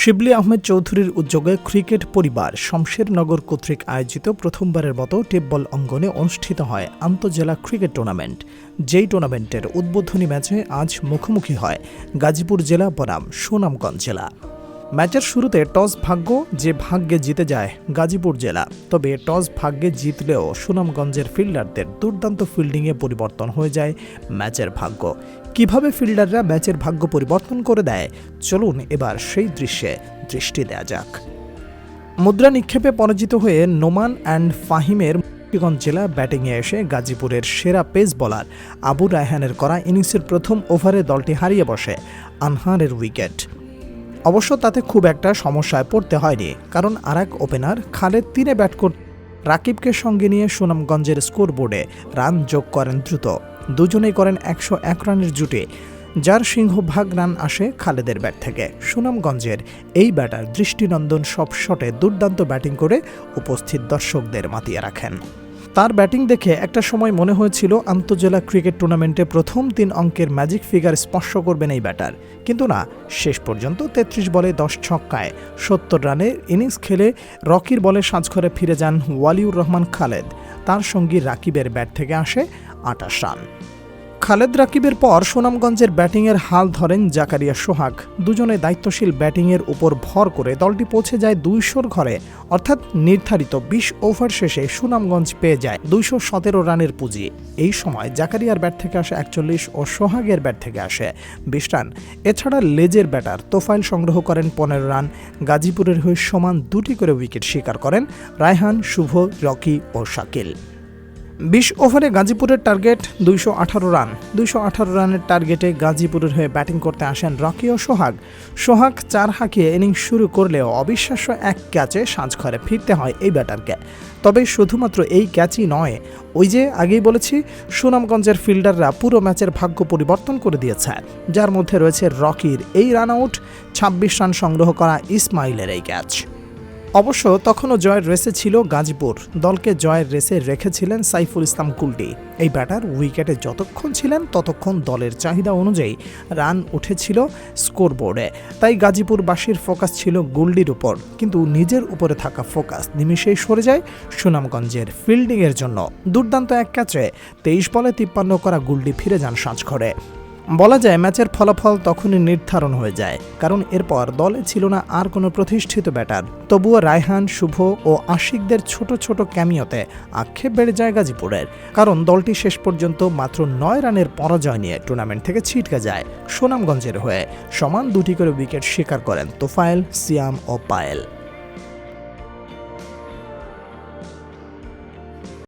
শিবলি আহমেদ চৌধুরীর উদ্যোগে ক্রিকেট পরিবার শমশেরনগর কর্তৃক আয়োজিত প্রথমবারের মতো টেপবল অঙ্গনে অনুষ্ঠিত হয় আন্তজেলা ক্রিকেট টুর্নামেন্ট। যেই টুর্নামেন্টের উদ্বোধনী ম্যাচে আজ মুখোমুখি হয় গাজীপুর জেলা বনাম সুনামগঞ্জ জেলা। ম্যাচের শুরুতে টস ভাগ্য যে ভাগ্যে জিতে যায় গাজীপুর জেলা। তবে টস ভাগ্যে জিতলেও সুনামগঞ্জের ফিল্ডারদের দুর্দান্ত ফিল্ডিংয়ে পরিবর্তন হয়ে যায় ম্যাচের ভাগ্য। কীভাবে ফিল্ডাররা ম্যাচের ভাগ্য পরিবর্তন করে দেয়? চলুন এবার সেই দৃশ্যে দৃষ্টি দেয়া যাক। মুদ্রা নিক্ষেপে পরাজিত হয়ে নোমান অ্যান্ড ফাহিমের মুন্সিগঞ্জ জেলা ব্যাটিংয়ে এসে গাজীপুরের সেরা পেস বোলার আবু রায়হানের করা ইনিংসের প্রথম ওভারে দলটি হারিয়ে বসে আনহারের উইকেট। অবশ্য তাতে খুব একটা সমস্যায় পড়তে হয়নি, কারণ আরেক ওপেনার খালেদ তিনে ব্যাট কর রাকিবকে সঙ্গে নিয়ে সুনামগঞ্জের স্কোরবোর্ডে রান যোগ করেন দ্রুত। দুজনেই করেন একশো এক রানের জুটে, যার সিংহভাগ রান আসে খালেদের ব্যাট থেকে। সুনামগঞ্জের এই ব্যাটার দৃষ্টিনন্দন সব শটে দুর্দান্ত ব্যাটিং করে উপস্থিত দর্শকদের মাতিয়ে রাখেন। তার ব্যাটিং দেখে একটা সময় মনে হয়েছিল আন্তজেলা ক্রিকেট টুর্নামেন্টে প্রথম তিন অঙ্কের ম্যাজিক ফিগার স্পর্শ করবেন এই ব্যাটার। কিন্তু না, শেষ পর্যন্ত তেত্রিশ বলে দশ ছক্কায় সত্তর রানের ইনিংস খেলে রকির বলে সাজঘরে ফিরে যান ওয়ালিউর রহমান খালেদ। তার সঙ্গী রাকিবের ব্যাট থেকে আসে আটাশ রান। খালেদ রাকিবের পর সুনামগঞ্জের ব্যাটিংয়ের হাল ধরেন জাকারিয়া সোহাগ। দুজনে দায়িত্বশীল ব্যাটিংয়ের উপর ভর করে দলটি পৌঁছে যায় দুইশোর ঘরে, অর্থাৎ নির্ধারিত বিশ ওভার শেষে সুনামগঞ্জ পেয়ে যায় দুইশো সতেরো রানের পুঁজি। এই সময় জাকারিয়ার ব্যাট থেকে আসে একচল্লিশ ও সোহাগের ব্যাট থেকে আসে বিশ রান। এছাড়া লেজের ব্যাটার তোফাইল সংগ্রহ করেন পনেরো রান। গাজীপুরের হয়ে সমান দুটি করে উইকেট শিকার করেন রায়হান, শুভ, রকি ও শাকিল। বিশ ওভারে গাজীপুরের টার্গেট দুইশো আঠারো রান। দুইশো আঠারো রানের টার্গেটে গাজীপুরের হয়ে ব্যাটিং করতে আসেন রকি ও সোহাগ। সোহাগ চার হাঁকিয়ে ইনিংস শুরু করলেও অবিশ্বাস্য এক ক্যাচে সাজঘরে ফিরতে হয় এই ব্যাটারকে। তবে শুধুমাত্র এই ক্যাচই নয়, ওই যে আগেই বলেছি, সুনামগঞ্জের ফিল্ডাররা পুরো ম্যাচের ভাগ্য পরিবর্তন করে দিয়েছে। যার মধ্যে রয়েছে রকির এই রান আউট, ছাব্বিশ রান সংগ্রহ করা ইসমাইলের এই ক্যাচ। অবশ্য তখনও জয়ের রেসে ছিল গাজীপুর। দলকে জয়ের রেসে রেখেছিলেন সাইফুল ইসলাম কুলটি। এই ব্যাটার উইকেটে যতক্ষণ ছিলেন, ততক্ষণ দলের চাহিদা অনুযায়ী রান উঠেছিল স্কোরবোর্ডে। তাই গাজীপুরবাসীর ফোকাস ছিল গুল্ডির উপর। কিন্তু নিজের উপরে থাকা ফোকাস নিমিশেই সরে যায় সুনামগঞ্জের ফিল্ডিংয়ের জন্য। দুর্দান্ত এক ক্যাচে তেইশ বলে তিপ্পান্ন করা গুল্ডি ফিরে যান সাজঘরে। বলা যায় ম্যাচের ফলাফল তখনই নির্ধারণ হয়ে যায়, কারণ এরপর দলে ছিল না আর কোনো প্রতিষ্ঠিত ব্যাটার। তবুও রায়হান, শুভ ও আশিকদের ছোট ছোট ক্যামিওতে আক্ষেপ বেড়ে যায় গাজীপুরের, কারণ দলটি শেষ পর্যন্ত মাত্র নয় রানের পরাজয় নিয়ে টুর্নামেন্ট থেকে ছিটকে যায় সুনামগঞ্জের হয়ে। সমান দুটি করে উইকেট শিকার করেন তোফায়েল, সিয়াম ও পায়েল।